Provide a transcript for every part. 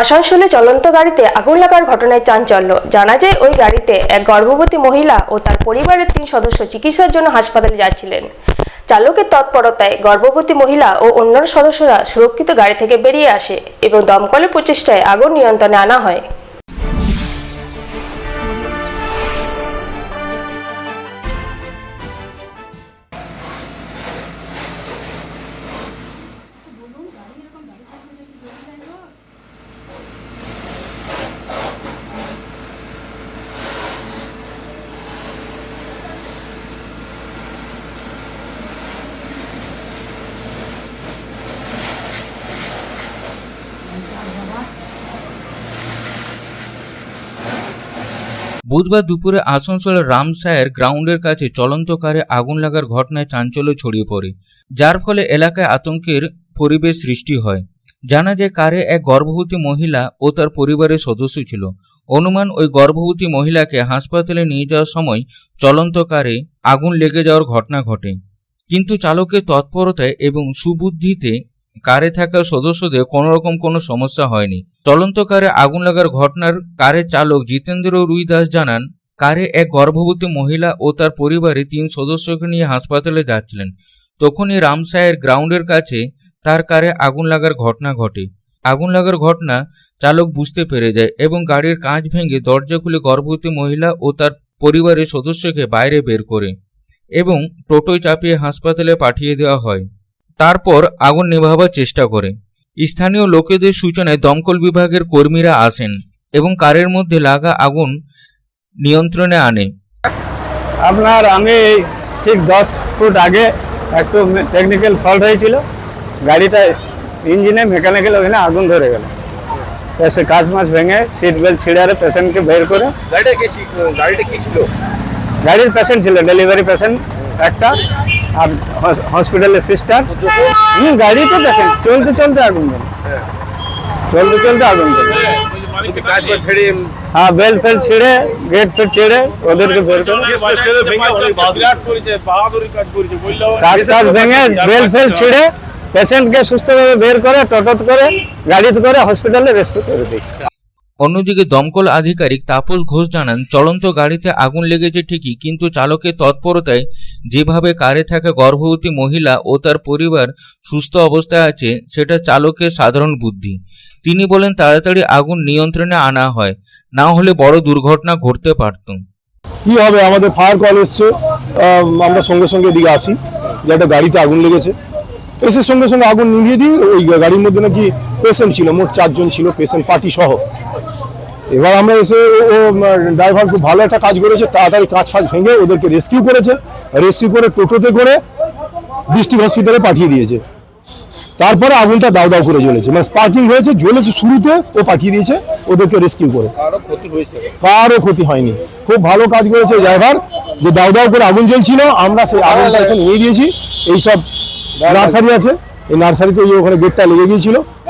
আসানসোলে চলন্ত গাড়িতে আগুন লাগার ঘটনায় চাঞ্চল্য। জানা যায়, ওই গাড়িতে এক গর্ভবতী মহিলা ও তার পরিবারের তিন সদস্য চিকিৎসার জন্য হাসপাতালে যাচ্ছিলেন। চালকের তৎপরতায় গর্ভবতী মহিলা ও অন্যান্য সদস্যরা সুরক্ষিত গাড়ি থেকে বেরিয়ে আসে এবং দমকলের প্রচেষ্টায় আগুন নিয়ন্ত্রণে আনা হয়। বুধবার দুপুরে আসানসোলের রামসায়ের গ্রাউন্ডের কাছে চলন্ত কারে আগুন লাগার ঘটনায় চাঞ্চল্য ছড়িয়ে পড়ে, যার ফলে এলাকায় আতঙ্কের পরিবেশ সৃষ্টি হয়। জানা যায়, কারে এক গর্ভবতী মহিলা ও তার পরিবারের সদস্য ছিল। অনুমান, ওই গর্ভবতী মহিলাকে হাসপাতালে নিয়ে যাওয়ার সময় চলন্ত কারে আগুন লেগে যাওয়ার ঘটনা ঘটে। কিন্তু চালকের তৎপরতায় এবং সুবুদ্ধিতে কারে থাকা সদস্যদের কোনো রকম কোনো সমস্যা হয়নি। চলন্ত কারে আগুন লাগার ঘটনার কারের চালক জিতেন্দ্র রুই দাস জানান, কারে এক গর্ভবতী মহিলা ও তার পরিবারে তিন সদস্যকে নিয়ে হাসপাতালে যাচ্ছিলেন। তখনই রামসায়ের গ্রাউন্ডের কাছে তার কারে আগুন লাগার ঘটনা ঘটে। আগুন লাগার ঘটনা চালক বুঝতে পেরে যায় এবং গাড়ির কাঁচ ভেঙে দরজা খুলে গর্ভবতী মহিলা ও তার পরিবারের সদস্যকে বাইরে বের করে এবং টোটোয় চাপিয়ে হাসপাতালে পাঠিয়ে দেওয়া হয়। তারপর আগুন নেভাবার চেষ্টা করে। স্থানীয় লোকেদের সূচনায় দমকল বিভাগের কর্মীরা আসেন এবং কারের মধ্যে লাগা আগুন নিয়ন্ত্রণে আনে। আপনার আমি ঠিক দশ ফুট আগে একটু টেকনিক্যাল ফল্ট হয়েছিল। গাড়িটা ইঞ্জিনে মেকানিক্যাল ওখানে আগুন ধরে গেল। এসে কাঁচ মাছ ভেঙে সিট বেল্ট ছিঁড়ে পেশেন্টকে বের করে গাড়িটা কি গাড়িটা কি ছিল? গাড়ির পেশেন্ট ছিল ডেলিভারি পেশেন্ট একটা। আর হসপিটালের সিস্টার হুম গাড়িতে পেশেন্ট চলতে চলতে আগুন গেল চলতে চলতে আগুন গেল হ্যাঁ বেল ফেল ছিঁড়ে গেট ফেট ছিঁড়ে ওদেরকে বের করে। ভেঙে বেল ফেল ছিঁড়ে পেশেন্টকে সুস্থভাবে বের করে টোটোত করে, গাড়িতে করে হসপিটালে রেস্কিউ করে দিই অন্যদিকে দমকল আধিকারিক তাপস ঘোষ জানান, চলন্ত গাড়িতে আগুন লেগেছে ঠিকই, কিন্তু চালকের তৎপরতায় যেভাবে কারে থাকা গর্ভবতী মহিলা ও তার পরিবার সুস্থ অবস্থায় আছে, সেটা চালকের সাধারণ বুদ্ধি। তিনি বলেন, তাড়াতাড়ি আগুন নিয়ন্ত্রণে আনা হয়, না হলে বড় দুর্ঘটনা ঘটতে পারত। কি হবে? আমাদের ফায়ার কল এসছে। আমরা সঙ্গে সঙ্গে এদিকে আসি, যে একটা গাড়িতে আগুন লেগেছে। এসে সঙ্গে সঙ্গে আগুন নিভিয়ে দিই ওই গাড়ির মধ্যে নাকি পেশেন্ট ছিল, মোট চারজন ছিল পেশেন্ট পার্টি সহ। এবার আমরা এসে ও ড্রাইভার খুব ভালো একটা কাজ করেছে তাড়াতাড়ি কাজ ফাজ ভেঙে ওদেরকে রেস্কিউ করেছে। রেস্কিউ করে টোটোতে করে ডিস্ট্রিক্ট হসপিটালে পাঠিয়ে দিয়েছে। তারপরে আগুনটা দাও দাও করে জ্বলেছে। মানে স্পার্কিং হয়েছে জ্বলেছে শুরুতে ও পাঠিয়ে দিয়েছে ওদেরকে রেস্কিউ করে। আরও ক্ষতি কারও ক্ষতি হয়নি। খুব ভালো কাজ করেছে ড্রাইভার যে দাও দাও করে আগুন জ্বলছিল আমরা সেই আগুনটা এসে নিয়ে গিয়েছি এইসব নার্সারি আছে এই নার্সারিতে ওই ওখানে গেটটা লেগে গিয়েছিল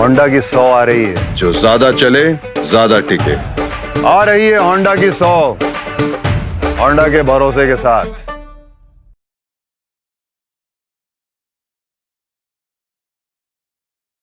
होंडा की सौ आ रही है। जो ज़्यादा चले ज़्यादा टिके। आ रही है होंडा की सौ। होंडा के भरोसे के साथ।